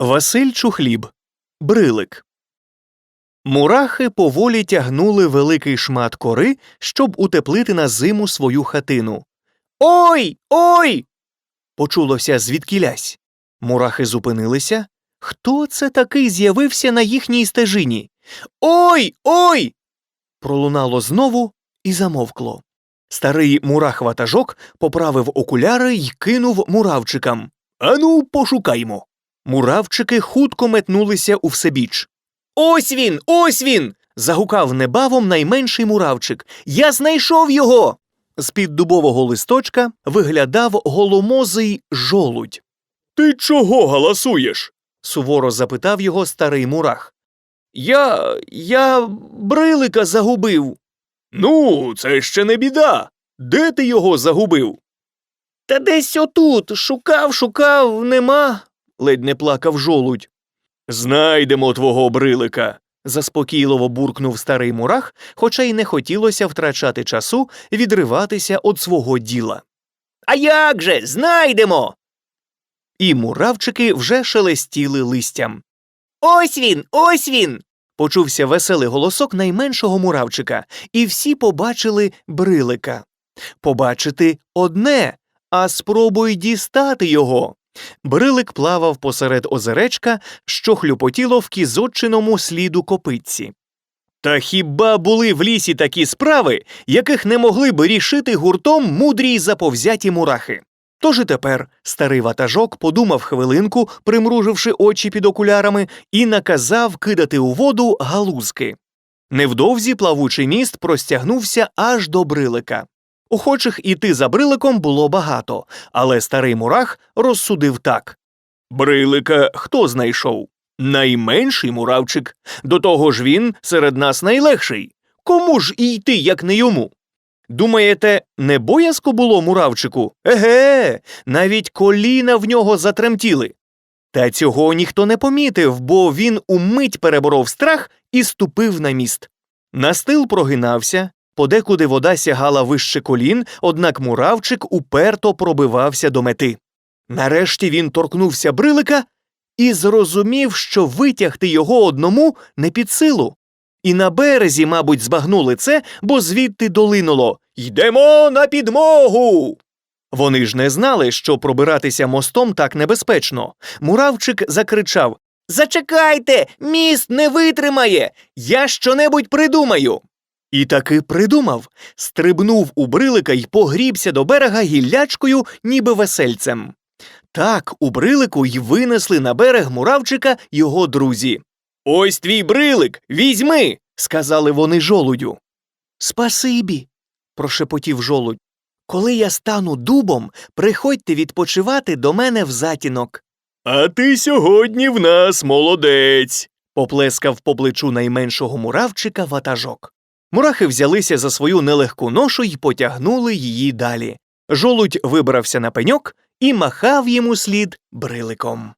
Василь Чухліб. Брилик. Мурахи поволі тягнули великий шмат кори, щоб утеплити на зиму свою хатину. Ой, ой. почулося звідкілясь. Мурахи зупинилися. Хто це такий з'явився на їхній стежині? Ой, ой. пролунало знову і замовкло. Старий мурах-ватажок поправив окуляри й кинув муравчикам. Ану, пошукаймо. Муравчики хутко метнулися у всебіч. Ось він, ось він. загукав небавом найменший муравчик. Я знайшов його. З-під дубового листочка виглядав голомозий жолудь. Ти чого галасуєш? суворо запитав його старий мурах. Я. я брилика загубив. Ну, це ще не біда. Де ти його загубив? Та десь отут. Шукав, шукав, нема, ледь не плакав жолудь. Знайдемо твого брилика, заспокійливо буркнув старий мурах, хоча й не хотілося втрачати часу відриватися від свого діла. А як же, знайдемо. І муравчики вже шелестіли листям. Ось він, ось він. Почувся веселий голосок найменшого муравчика, і всі побачили брилика. Побачити одне, а спробуй дістати його. Брилик плавав посеред озеречка, що хлюпотіло в кізочиному сліду копитці. Та хіба були в лісі такі справи, яких не могли б рішити гуртом мудрі й заповзяті мурахи? Тож і тепер старий ватажок подумав хвилинку, примруживши очі під окулярами, і наказав кидати у воду галузки. Невдовзі плавучий міст простягнувся аж до брилика. Охочих іти за бриликом було багато, але старий мурах розсудив так Брилика хто знайшов? Найменший муравчик. До того ж він серед нас найлегший. Кому ж і йти, як не йому? Думаєте, не боязко було муравчику? Еге, навіть коліна в нього затремтіли. Та цього ніхто не помітив, бо він умить переборов страх і ступив на міст. Настил прогинався, подекуди вода сягала вище колін, однак муравчик уперто пробивався до мети. Нарешті він торкнувся брилика і зрозумів, що витягти його одному не під силу. І на березі, мабуть, збагнули це, бо звідти долинуло Йдемо на підмогу. Вони ж не знали, що пробиратися мостом так небезпечно. Муравчик закричав Зачекайте, міст не витримає. Я щонебудь придумаю. І таки придумав, стрибнув у брилика й погрібся до берега гіллячкою, ніби весельцем. Так у брилику й винесли на берег муравчика його друзі. Ось твій брилик, візьми, сказали вони жолудю. Спасибі, прошепотів жолудь. Коли я стану дубом, приходьте відпочивати до мене в затінок. А ти сьогодні в нас молодець, поплескав по плечу найменшого муравчика ватажок. Мурахи взялися за свою нелегку ношу й потягнули її далі. Жолудь вибрався на пеньок і махав йому слід бриликом.